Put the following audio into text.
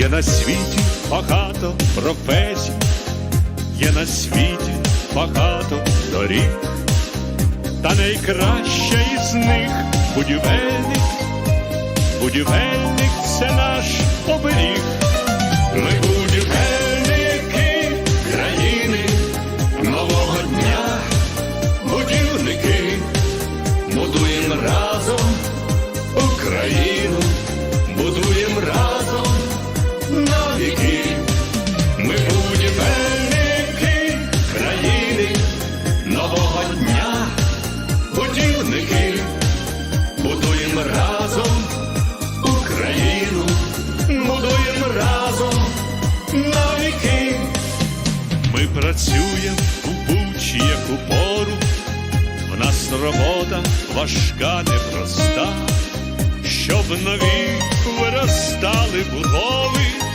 Є на світі багато професій, є на світі багато доріг, та найкраща із них будівельник, будівельник це наш оберіг. Ми будівельники країни нового дня, будівники, будуємо разом Україну, будуємо разом будівники, будуємо разом Україну, будуємо разом на віки. Ми працюємо у будь-яку пору, в нас робота важка, непроста, щоб нові виростали будови.